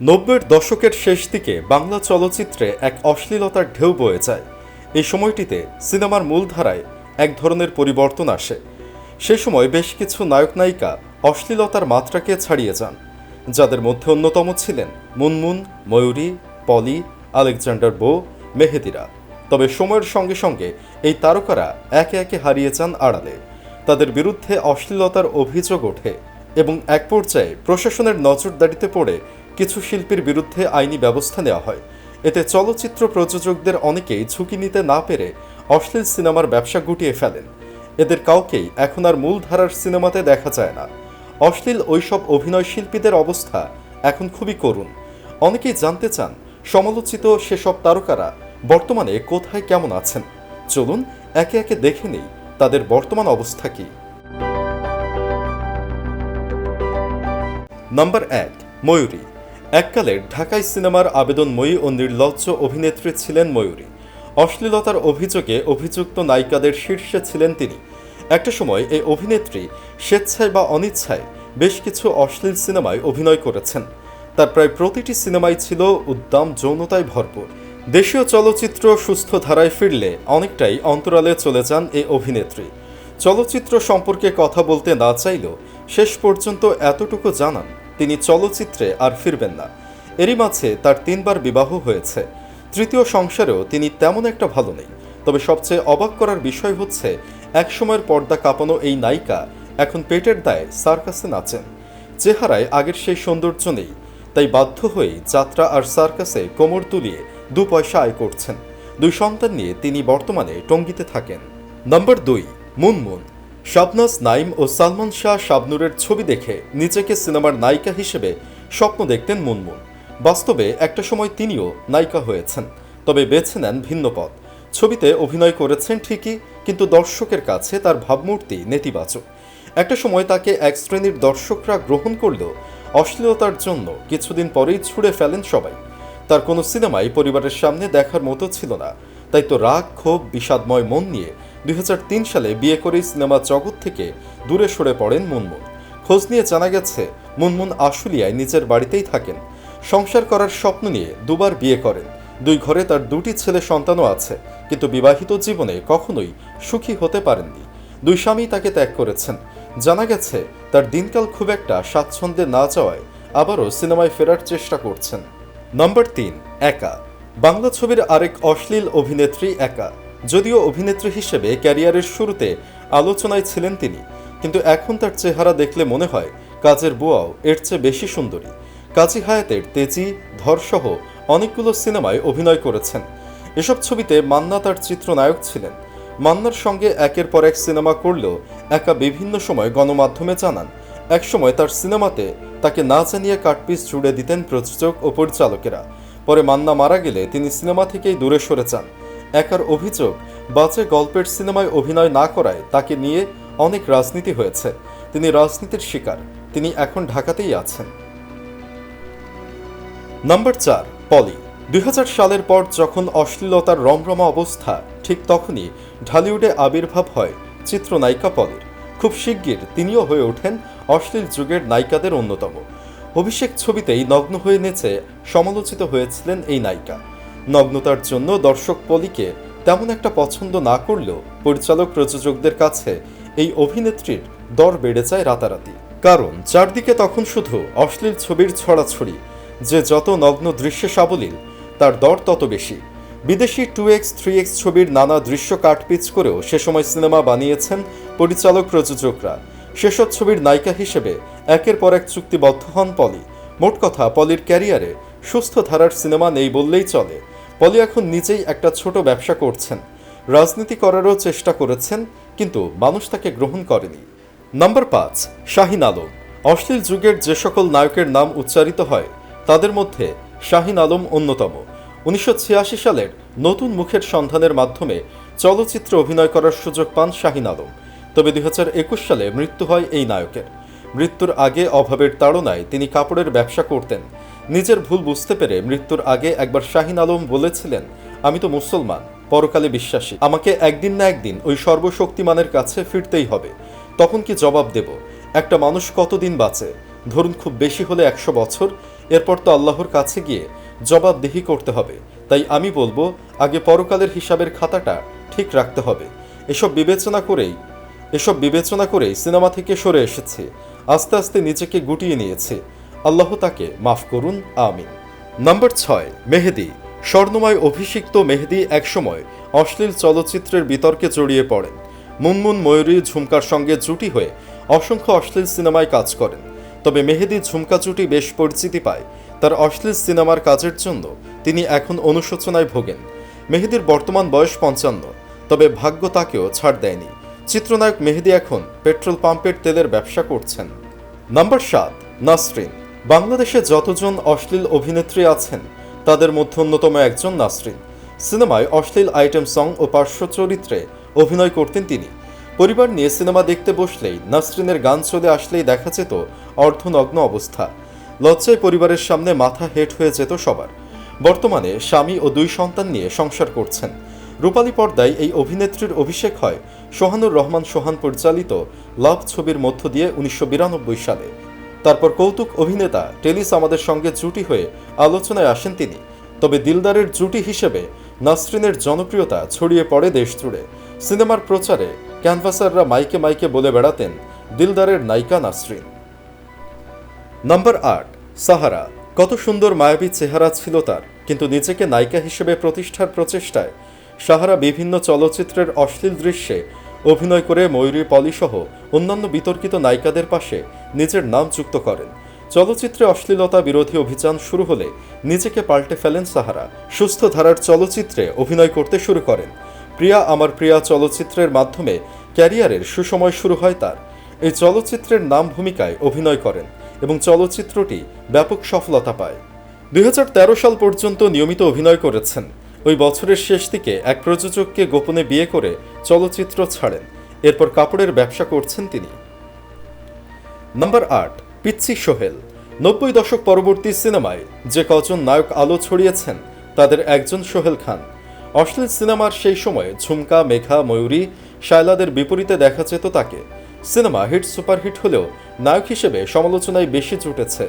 নব্বইয়ের দশকের শেষ দিকে বাংলা চলচ্চিত্রে এক অশ্লীলতার ঢেউ বয়ে যায়। এই সময়টিতে সিনেমার মূলধারায় এক ধরনের পরিবর্তন আসে। সে সময় বেশ কিছু নায়ক নায়িকা অশ্লীলতার মাত্রাকে ছাড়িয়ে যান, যাদের মধ্যে অন্যতম ছিলেন মুনমুন, ময়ূরী, পলি, আলেকজান্ডার বো, মেহেদিরা। তবে সময়ের সঙ্গে সঙ্গে এই তারকারা একে একে হারিয়ে যান আড়ালে। তাদের বিরুদ্ধে অশ্লীলতার অভিযোগ ওঠে এবং এক পর্যায়ে প্রশাসনের নজরদারিতে পড়ে কিছু শিল্পীর বিরুদ্ধে আইনি ব্যবস্থা নেওয়া হয়। এতে চলচ্চিত্র প্রযোজকদের অনেকেই ঝুঁকি নিতে না পেরে অশ্লীল সিনেমার ব্যবসা গুটিয়ে ফেলেন। এদের কাউকেই এখন আর মূলধারার সিনেমাতে দেখা যায় না। অশ্লীল ওইসব অভিনয় শিল্পীদের অবস্থা এখন খুবই করুণ। অনেকেই জানতে চান, সমালোচিত সেসব তারকারা বর্তমানে কোথায় কেমন আছেন? চলুন একে একে দেখে নেই তাদের বর্তমান অবস্থা কী। নাম্বার এক, ময়ূরী। এককালের ঢাকাই সিনেমার আবেদনময়ী ও নির্লজ্জ অভিনেত্রী ছিলেন ময়ূরী। অশ্লীলতার অভিযোগে অভিযুক্ত নায়িকাদের শীর্ষে ছিলেন তিনি। একটা সময় এই অভিনেত্রী স্বেচ্ছায় বা অনিচ্ছায় বেশ কিছু অশ্লীল সিনেমায় অভিনয় করেছেন। তার প্রায় প্রতিটি সিনেমাই ছিল উদ্দাম, যৌনতায় ভরপুর। দেশীয় চলচ্চিত্র সুস্থ ধারায় ফিরলে অনেকটাই অন্তরালে চলে যান এই অভিনেত্রী। চলচ্চিত্র সম্পর্কে কথা বলতে না চাইলেও শেষ পর্যন্ত এতটুকু জানান তিনি চলচ্চিত্রে আর ফিরবেন না। এরই মাঝে তার তিনবার বিবাহ হয়েছে। তৃতীয় সংসারেও তিনি তেমন একটা ভালো নেই। তবে সবচেয়ে অবাক করার বিষয় হচ্ছে, একসময়ের পর্দা কাঁপানো এই নায়িকা এখন পেটের দায়ে সার্কাসে নাচেন। চেহারায় আগের সেই সৌন্দর্য নেই, তাই বাধ্য হয়েই যাত্রা আর সার্কাসে কোমর তুলিয়ে দু পয়সা আয় করছেন। দুই সন্তান নিয়ে তিনি বর্তমানে টঙ্গিতে থাকেন। নম্বর দুই, মুনমুন। শাবনাজ নাইম ও সালমান শাহ শাবনুরের ছবি দেখে নিজেকে সিনেমার নায়িকা হিসেবে স্বপ্ন দেখতেন মুনমুন। বাস্তবে একটা সময় তিনিও নায়িকা হয়েছেন, তবে বেছে নেন ভিন্ন পথ। ছবিতে অভিনয় করেছেন ঠিকই, কিন্তু দর্শকের কাছে তার ভাবমূর্তি নেতিবাচক। একটা সময় তাকে এক শ্রেণির দর্শকরা গ্রহণ করলেও অশ্লীলতার জন্য কিছুদিন পরেই ছুড়ে ফেলেন সবাই। তার কোনো সিনেমাই পরিবারের সামনে দেখার মতো ছিল না, তাই তো রাগ, ক্ষোভ, বিষাদময় মন নিয়ে দুই হাজার তিন সালে বিয়ে করেই সিনেমা জগৎ থেকে দূরে সরে পড়েন মুনমুন। খোঁজ নিয়ে জানা গেছে, মুনমুন আশুলিয়ায় নিজের বাড়িতেই থাকেন। সংসার করার স্বপ্ন নিয়ে দুবার বিয়ে করেন। দুই ঘরে তার দুটি ছেলে সন্তানও আছে, কিন্তু বিবাহিত জীবনে কখনোই সুখী হতে পারেননি। দুই স্বামী তাকে ত্যাগ করেছেন। জানা গেছে, তার দিনকাল খুব একটা স্বাচ্ছন্দ্যে না যাওয়ায় আবারও সিনেমায় ফেরার চেষ্টা করছেন। নম্বর তিন, একা। বাংলা ছবির আরেক অশ্লীল অভিনেত্রী একা। যদিও অভিনেত্রী হিসেবে ক্যারিয়ারের শুরুতে আলোচনায় ছিলেন তিনি, কিন্তু এখন তার চেহারা দেখলে মনে হয় কাজের বুয়াও এর চেয়ে বেশি সুন্দরী। কাজী হায়াতের তেজি ধরসহ অনেকগুলো সিনেমায় অভিনয় করেছেন। এসব ছবিতে মান্না তার চিত্রনায়ক ছিলেন। মান্নার সঙ্গে একের পর এক সিনেমা করলেও একা বিভিন্ন সময় গণমাধ্যমে জানান একসময় তার সিনেমাতে তাকে না জানিয়ে কাটপিস জুড়ে দিতেন প্রযোজক ও পরিচালকেরা। পরে মান্না মারা গেলে তিনি সিনেমা থেকেই দূরে সরে যান। একার অভিযোগ, বাজে গল্পের সিনেমায় অভিনয় না করায় তাকে নিয়ে অনেক রাজনীতি হয়েছে। তিনি রাজনীতির শিকার, তিনি এখন ঢাকাতেই আছেন। নাম্বার চার, পলি। দুই হাজার সালের পর যখন অশ্লীলতার রমরমা অবস্থা, ঠিক তখনই ঢালিউডে আবির্ভাব হয় চিত্রনায়িকা পলির। খুব শিগগির তিনিও হয়ে ওঠেন অশ্লীল যুগের নায়িকাদের অন্যতম। অভিষেক ছবিতেই নগ্ন হয়ে নেচে সমালোচিত হয়েছিলেন এই নায়িকা। নগ্নতার জন্য দর্শক পলিকে তেমন একটা পছন্দ না করলেও পরিচালক প্রযোজকদের কাছে এই অভিনেত্রীর দর বেড়ে যায় রাতারাতি। কারণ চারদিকে তখন শুধু অশ্লীল ছবির ছড়াছড়ি, যে যত নগ্ন দৃশ্যে সাবলীল, তার দর তত বেশি। বিদেশি টু এক্স, থ্রি এক্স ছবির নানা দৃশ্য কাটপিচ করেও সে সময় সিনেমা বানিয়েছেন পরিচালক প্রযোজকরা। সেসব ছবির নায়িকা হিসেবে একের পর এক চুক্তিবদ্ধ হন পলি। মোট কথা, পলির ক্যারিয়ারে সুস্থ ধারার সিনেমা নেই বললেই চলে। পলি এখন নিজেই একটা ছোট ব্যবসা করছেন। রাজনীতি করারও চেষ্টা করেছেন, কিন্তু মানুষ তাকে গ্রহণ করেনি। নাম্বার পাঁচ, শাহিন আলম। অশ্লীল যুগের যে সকল নায়কের নাম উচ্চারিত হয়, তাদের মধ্যে শাহিন আলম অন্যতম। উনিশশো ছিয়াশি সালের নতুন মুখের সন্ধানের মাধ্যমে চলচ্চিত্রে অভিনয় করার সুযোগ পান শাহিন আলম। তবে দুই হাজার একুশ সালে মৃত্যু হয় এই নায়কের। মৃত্যুর আগে অভাবের তাড়নায় তিনি কাপড়ের ব্যবসা করতেন। নিজের ভুল বুঝতে পেরে মৃত্যুর আগে একবার শাহিন আলম বলেছিলেন, আমি তো মুসলমান, পরকালে বিশ্বাসী। আমাকে একদিন না একদিন ওই সর্বশক্তিমানের কাছে ফিরতেই হবে। তখন কি জবাব দেব? একটা মানুষ কতদিন বাঁচে? ধরুন খুব বেশি হলে একশো বছর। এরপর তো আল্লাহর কাছে গিয়ে জবাবদিহি করতে হবে। তাই আমি বলব, আগে পরকালের হিসাবের খাতাটা ঠিক রাখতে হবে। এসব বিবেচনা করেই, এসব বিবেচনা করেই সিনেমা থেকে সরে এসেছে। আস্তে আস্তে নিজেকে গুটিয়ে নিয়েছে। আল্লাহ তাকে মাফ করুন, আমিন। নাম্বার ছয়, মেহেদি। স্বর্ণময় অভিষিক্ত মেহেদি একসময় অশ্লীল চলচ্চিত্রের বিতর্কে জড়িয়ে পড়েন। মুনমুন ময়ূরী ঝুমকার সঙ্গে জুটি হয়ে অসংখ্য অশ্লীল সিনেমায় কাজ করেন। তবে মেহেদি ঝুমকা জুটি বেশ পরিচিতি পায়। তার অশ্লীল সিনেমার কাজের জন্য তিনি এখন অনুশোচনায় ভোগেন। মেহেদির বর্তমান বয়স পঞ্চান্ন, তবে ভাগ্য তাকেও ছাড় দেয়নি। চিত্রনায়ক মেহেদি এখন পেট্রোল পাম্পের তেলের ব্যবসা করছেন। নাম্বার সাত, নাসরিন। বাংলাদেশে যতজন অশ্লীল অভিনেত্রী আছেন, তাদের মধ্যে অন্যতম একজন নাসরিন। সিনেমায় অশ্লীল আইটেম সং ও পার্শ্ব চরিত্রে অভিনয় করতেন তিনি। পরিবার নিয়ে সিনেমা দেখতে বসলেই নাসরিনের গান চলে আসলেই দেখা যেত অর্ধনগ্ন অবস্থা। লজ্জায় পরিবারের সামনে মাথা হেট হয়ে যেত সবার। বর্তমানে স্বামী ও দুই সন্তান নিয়ে সংসার করছেন। রূপালী পর্দায় এই অভিনেত্রীর অভিষেক হয় সোহানুর রহমান সোহান পরিচালিত লাভ ছবির মধ্য দিয়ে উনিশশো বিরানব্বই সালে। তারপর কৌতুক অভিনেতা টেলিস আমাদের সঙ্গে জুটি হয়ে আলোচনায় আসেন তিনি। তবে দিলদারের জুটি হিসেবে নাসরিনের জনপ্রিয়তা ছড়িয়ে পড়ে দেশ জুড়ে। সিনেমার প্রচারে ক্যানভাসাররা মাইকে মাইকে বলে বেড়াতেন দিলদারের নায়িকা নাসরিন। নাম্বার আট, সাহারা। কত সুন্দর মায়াবী চেহারা ছিল তার, কিন্তু নিজেকে নায়িকা হিসেবে প্রতিষ্ঠার প্রচেষ্টায় সাহারা বিভিন্ন চলচ্চিত্রের অশ্লীল দৃশ্যে অভিনয় করে ময়ূরী পলিসহ অন্যান্য বিতর্কিত নায়িকাদের পাশে নিজের নাম যুক্ত করেন। চলচ্চিত্রে অশ্লীলতা বিরোধী অভিযান শুরু হলে নিজেকে পাল্টে ফেলেন সাহারা। সুস্থ ধারার চলচ্চিত্রে অভিনয় করতে শুরু করেন। প্রিয়া আমার প্রিয়া চলচ্চিত্রের মাধ্যমে ক্যারিয়ারের সুসময় শুরু হয় তার। এই চলচ্চিত্রের নাম ভূমিকায় অভিনয় করেন এবং চলচ্চিত্রটি ব্যাপক সফলতা পায়। দুই হাজার তেরো সাল পর্যন্ত নিয়মিত অভিনয় করেছেন। ওই বছরের শেষ দিকে এক প্রযোজককে গোপনে বিয়ে করে চলচ্চিত্র ছাড়েন। এরপর কাপড়ের ব্যবসা করছেন তিনি। নাম্বার আট পিচ্ছি সোহেল। নব্বই দশক পরবর্তী সিনেমায় যে কজন নায়ক আলো ছড়িয়েছেন, তাদের একজন সোহেল খান। অশ্লীল সিনেমার সেই সময়ে ঝুমকা, মেঘা, ময়ূরী, শায়লাদের বিপরীতে দেখা যেত তাকে। সিনেমা হিট, সুপারহিট হলেও নায়ক হিসেবে সমালোচনায় বেশি জুটেছে।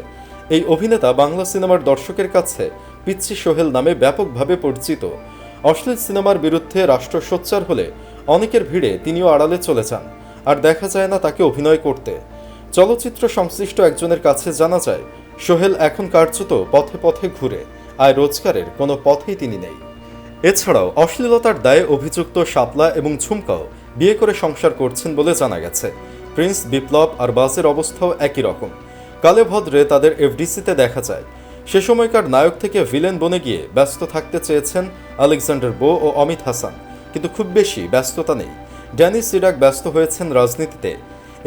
এই অভিনেতা বাংলা সিনেমার দর্শকের কাছে পিচ্ছি সোহেল নামে ব্যাপকভাবে পরিচিত। অশ্লীল সিনেমার বিরুদ্ধে রাষ্ট্র সোচ্চার হলে অনেকের ভিড়ে তিনিও আড়ালে চলে যান, আর দেখা যায় না তাকে অভিনয় করতে। চলচ্চিত্র সংশ্লিষ্ট একজনের কাছে জানা যায়, সোহেল এখন কার্যত পথে পথে ঘুরে আয় রোজগারের কোনো পথেই তিনি নেই। এছাড়াও অশ্লীলতার দায়ে অভিযুক্ত শাপলা এবং ঝুমকাও বিয়ে করে সংসার করছেন বলে জানা গেছে। প্রিন্স বিপ্লব আর বাসের অবস্থাও একই রকম। কালে ভদ্রে তাদের এফডিসিতে দেখা যায় সে সময়কার নায়ক থেকে ভিলেন বনে গিয়ে ব্যস্ত থাকতে চেয়েছেন আলেকজান্ডার বো ও অমিত হাসান। কিন্তু খুব বেশি ব্যস্ততা নেই। ড্যানি সিডাক ব্যস্ত হয়েছেন রাজনীতিতে।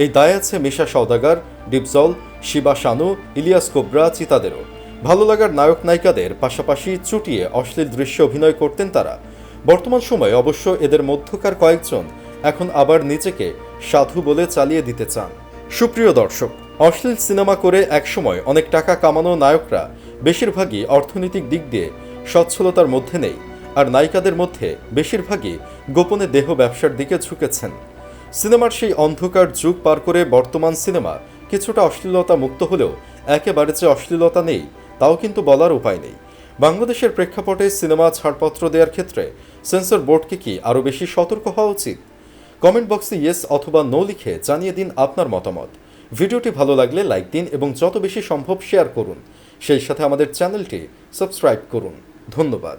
এই দায় আছে মিশা সওদাগার ডিপজল শিবা শানু, ইলিয়াস কোবরা, চিতাদেরও। ভালো লাগার নায়ক নায়িকাদের পাশাপাশি চুটিয়ে অশ্লীল দৃশ্যে অভিনয় করতেন তারা। বর্তমান সময়ে অবশ্য এদের মধ্যকার কয়েকজন এখন আবার নিজেকে সাধু বলে চালিয়ে দিতে চান। সুপ্রিয় দর্শক, অশ্লীল সিনেমা করে একসময় অনেক টাকা কামানো নায়করা বেশিরভাগই অর্থনৈতিক দিক দিয়ে সচ্ছলতার মধ্যে নেই, আর নায়িকাদের মধ্যে বেশিরভাগই গোপনে দেহ ব্যবসার দিকে ঝুঁকেছেন। সিনেমার সেই অন্ধকার যুগ পার করে বর্তমান সিনেমা কিছুটা অশ্লীলতা মুক্ত হলেও একেবারে যে অশ্লীলতা নেই, তাও কিন্তু বলার উপায় নেই। বাংলাদেশের প্রেক্ষাপটে সিনেমা ছাড়পত্র দেওয়ার ক্ষেত্রে সেন্সর বোর্ডকে কি আরও বেশি সতর্ক হওয়া উচিত? কমেন্ট বক্সে ইয়েস অথবা নো লিখে জানিয়ে দিন আপনার মতামত। ভিডিওটি ভালো লাগলে লাইক দিন এবং যত বেশি সম্ভব শেয়ার করুন। সেই সাথে আমাদের চ্যানেলটি সাবস্ক্রাইব করুন। ধন্যবাদ।